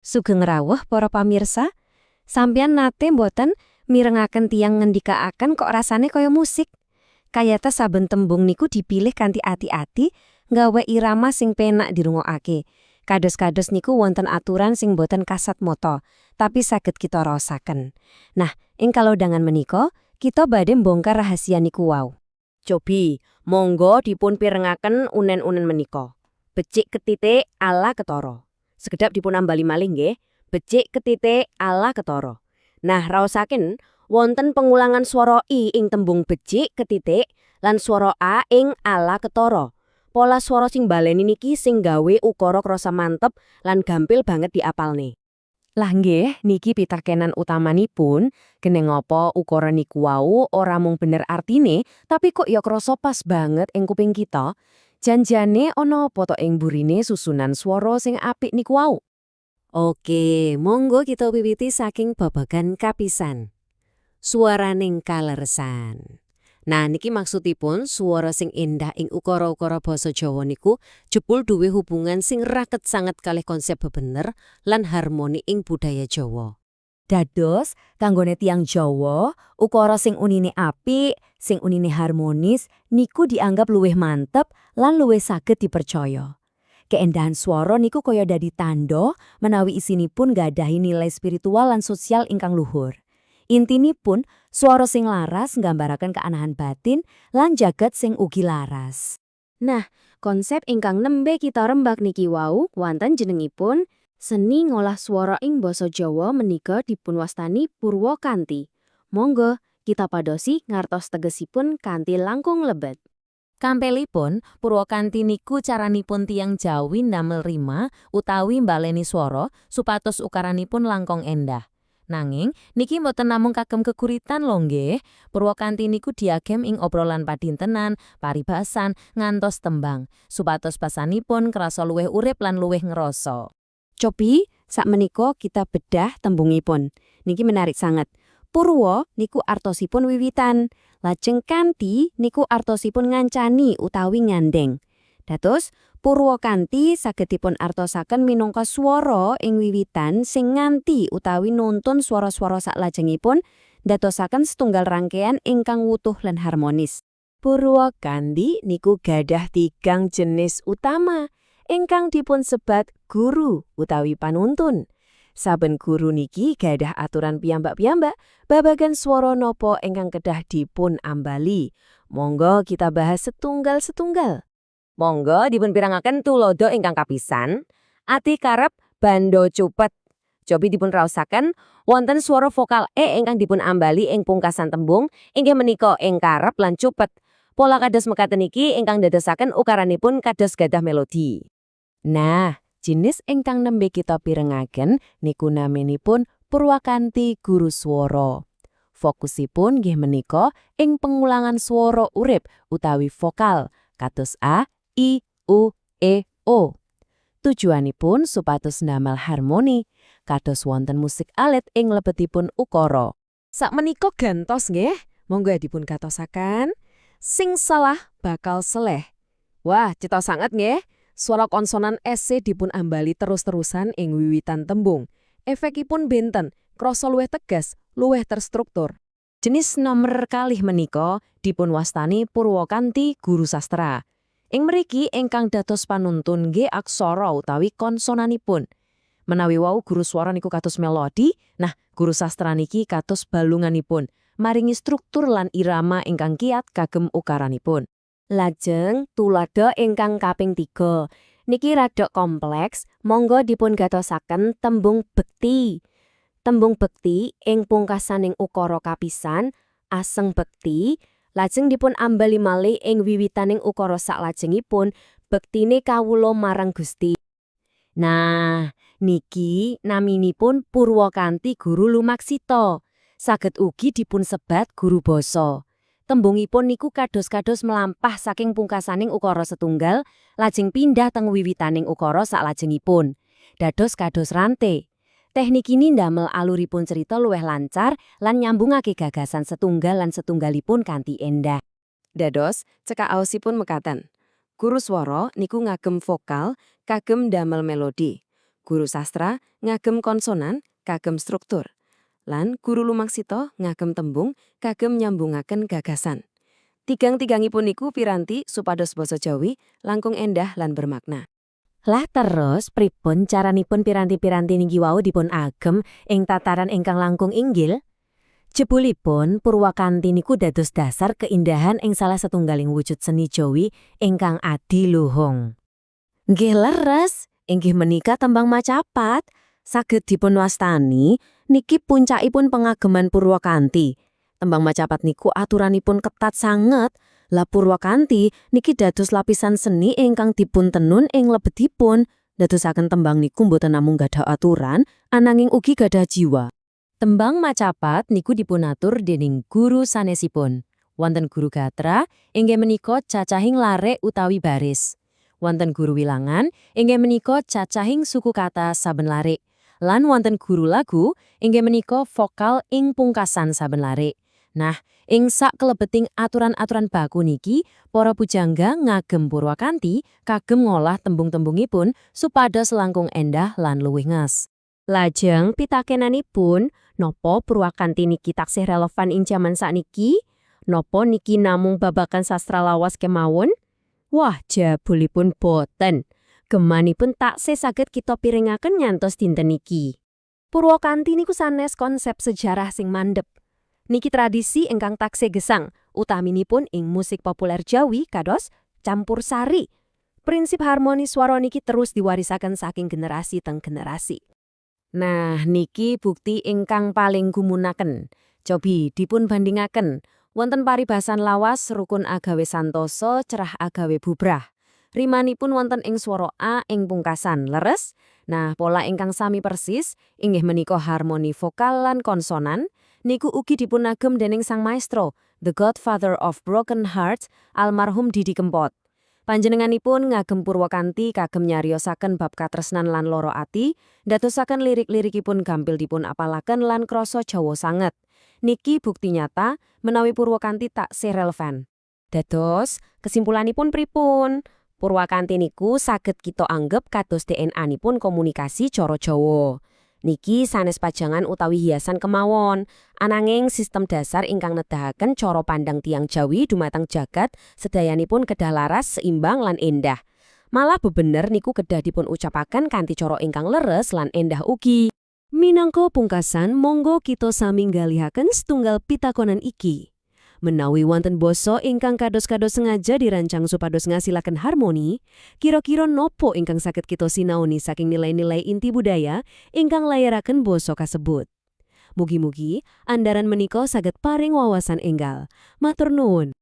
Sugeng rawuh para pamirsa, sampeyan nate mboten mirengaken tiang ngendikaaken kok rasane kaya musik. Kayata saben tembung niku dipilih kanthi ati-ati, nggawe irama sing penak dirungokake. Kados-kados niku wonten aturan sing boten kasat moto, tapi saged kita rasaken. Nah, ing kalodhangan menika, kita badhe mbongkar rahasia niku wau. Cobi, monggo dipun pirengaken unen-unen menika. Becik ketitik ala ketara. Sekedap dipun ambali malih nggih. Becik ketitik ala ketara. Nah, raosaken wonten pengulangan swara i ing tembung becik ketitik lan swara a ing ala ketara. Pola swara sing baleni niki sing gawe ukara krasa mantep lan gampil banget diapalne. Lah nggih, niki pitakenan utamanipun, kene ngopo ukara niku wau ora mung bener artine, tapi kok ya krasa pas banget ing kuping kita. Janjane ana apa ing burine susunan swara sing apik niku wau? Oke, monggo kita wiwiti saking babagan kapisan. Suaraning kaleresan. Nah, niki maksudipun swara sing endah ing ukara-ukara basa Jawa niku jebul duwe hubungan sing raket sanget kalih konsep bebener lan harmoni ing budaya Jawa. Dados, kanggone tiang Jawa, ukara sing unine apik, sing unine harmonis, niku dianggap luwih mantep lan luwih saged dipercaya. Keendahan swara niku kaya dadi tandha menawi isinipun gadahi nilai spiritual lan sosial ingkang luhur. Intinipun, swara sing laras nggambaraken keanehan batin lan jagat sing ugi laras. Nah, konsep ingkang nembe kita rembak niki wau wonten jenengipun Seni ngolah swara ing basa Jawa menika dipunwastani Purwakanti. Monggo kita padosi ngartos tegesipun kanthi langkung lebet. Kampelipun, Purwakanti niku caranipun tiang Jawi ndamel rima utawi mbaleni swara supados ukaranipun langkung endah. Nanging, niki mboten namung kagem kekuritan lho nggih. Purwakanti niku diagem ing obrolan padintenan, paribasan, ngantos tembang, supados basanipun krasa luwih urip lan luwih ngerasa. Cobi, sak meniko kita bedah tembungipun. Niki menarik sangat. Purwo niku artosipun wiwitan. Lajeng kanti niku artosipun ngancani utawi ngandeng. Dados, Purwo kanti sagedipun artosaken minangka swara ing wiwitan sing nganti utawi nuntun swara-swara saklajengipun dadosaken setunggal rangkaian ingkang wutuh lan harmonis. Purwakanti niku gadah tigang jenis utama ingkang dipun sebat guru utawi panuntun. Saben guru niki gadah aturan piyambak-piyambak babagan swara nopo ingkang kedah dipun ambali. Monggo kita bahas setunggal-setunggal. Monggo dipun pirangaken tulodo ingkang kapisan. Ati karep bando cupet. Cobi dipun raosaken wonten swara vokal e ingkang dipun ambali ing pungkasan tembung inggih menika ing karep lan cupet. Pola kados mekaten iki ingkang dadosaken ukaranipun kados gadah melodi. Nah, jenis ingkang nembe kita pirengaken niku naminipun Purwakanti Guru Swara. Fokusipun nggih menika ing pengulangan swara urip utawi vokal kados a, i, u, e, o. Tujuanipun supados ndamel harmoni kados wonten musik alit ing lebetipun ukara. Sak menika gantos nggih, monggo dipun katosaken. Sing salah bakal seleh. Wah, cita sangat nggih. Suara konsonan SC dipun ambali terus-terusan ing wiwitan tembung. Efekipun benten, krasa luwih tegas, luwih terstruktur. Jenis nomor kalih menika dipun wastani Purwakanti Guru Sastra. Ing mriki ingkang dados panuntun G aksara utawi konsonanipun. Menawi wau guru swara niku kados melodi, nah guru sastra niki kados balunganipun, maringi struktur lan irama ingkang kiat kagem ukaranipun. Lajeng tuladha ingkang kaping tiga. Niki rada kompleks, monggo dipun gatosaken tembung bekti. Tembung bekti ing pungkasaning ukara kapisan, aseng bekti, lajeng dipun ambali malih ing wiwitaning ukara saklajengipun, bektine kawula marang Gusti. Nah, niki naminipun Purwakanti Guru Lumaksita. Saged ugi dipun sebat guru basa. Tembungipun niku kados-kados melampah saking pungkasaning ukara setunggal, lajeng pindah teng wiwitaning ukara saklajengipun. Dados kados rante. Teknik ini ndamel aluripun cerita luwih lancar lan nyambungake gagasan setunggal lan setunggalipun kanthi endah. Dados, cekak aosipun mekaten. Guru swara niku ngagem vokal, kagem damel melodi. guru sastra ngagem konsonan kagem struktur. Lan guru lumaksita ngagem tembung kagem nyambungaken gagasan. Tigang-tigangipun niku piranti supados basa Jawi langkung endah lan bermakna. Lah terus pripun caranipun piranti-piranti niki wau dipun agem ing tataran ingkang langkung inggil? Jebulipun Purwakanti niku dados dasar keindahan ing salah setunggaling wujud seni Jawi ingkang adiluhung. Nggih leres, inggih menika tembang macapat. Saged dipun wastani niki puncakipun pengageman Purwakanti. Tembang macapat niku aturanipun ketat sanget. Lah Purwakanti niki dados lapisan seni ingkang dipun tenun ing lebetipun. Dadosaken tembang niku mboten namung gadah aturan, ananging ugi gadah jiwa. Tembang macapat niku dipunatur dening guru sanesipun. Wonten guru gatra inggih menika cacahing lare utawi baris. Wonten guru wilangan inggih menika cacahing suku kata saben lare. Lan wonten guru lagu inggih menika vokal ing pungkasan saben lare. Nah, ing sak kelebeting aturan-aturan baku niki, para pujangga ngagem Purwakanti kagem ngolah tembung-tembungipun supados langkung endah lan luwih ngas. Lajeng pitakenanipun nopo Purwakanti niki taksih relevan ing jaman sakniki? Nopo niki namung babakan sastra lawas kemawon? Wah, jabulipun boten. Gemanipun taksih saged kita pirengaken nyantos dinten niki. Purwakanti niku sanes konsep sejarah sing mandep. Niki tradisi ingkang taksih gesang, utaminipun ing musik populer Jawi kados campur sari. Prinsip harmoni swara niki terus diwarisaken saking generasi teng generasi. Nah, niki bukti ingkang paling gumunaken. Cobi dipun bandingaken. Wonten paribasan lawas rukun agawe santoso cerah agawe bubrah. Rimanipun wonten ing swara A ing pungkasan leres. Nah, pola ingkang sami persis inggih menika harmoni vokal lan konsonan niku ugi dipunagem dening sang maestro, the godfather of broken hearts, almarhum Didi Kempot. Panjenenganipun ngagem Purwakanti kagem nyariosaken bab katresnan lan loro ati, dadosaken lirik-lirikipun gampil dipun apalaken lan krasa Jawa sanget. Niki bukti nyata menawi Purwakanti tak relevan. Dados, kesimpulanipun pripun? Purwakanti niku saged kita anggap kados DNA-nipun komunikasi cara Jawa. Niki sanes pajangan utawi hiasan kemawon. Ananging sistem dasar ingkang nedahaken cara pandang tiang Jawi dumateng jagat sedayanipun kedah laras, seimbang lan endah. Malah bebener niku kedah dipun ucapaken kanthi cara ingkang leres lan endah ugi. Minangka pungkasan monggo kita sami nggalihaken setunggal pitakonan iki. Menawi wonten basa ingkang kados-kados sengaja dirancang supados ngasilaken harmoni, kira-kira nopo ingkang saged kita sinaoni saking nilai-nilai inti budaya ingkang layaraken basa kasebut. Mugi-mugi andaran menika saged paring wawasan enggal. Matur nuwun.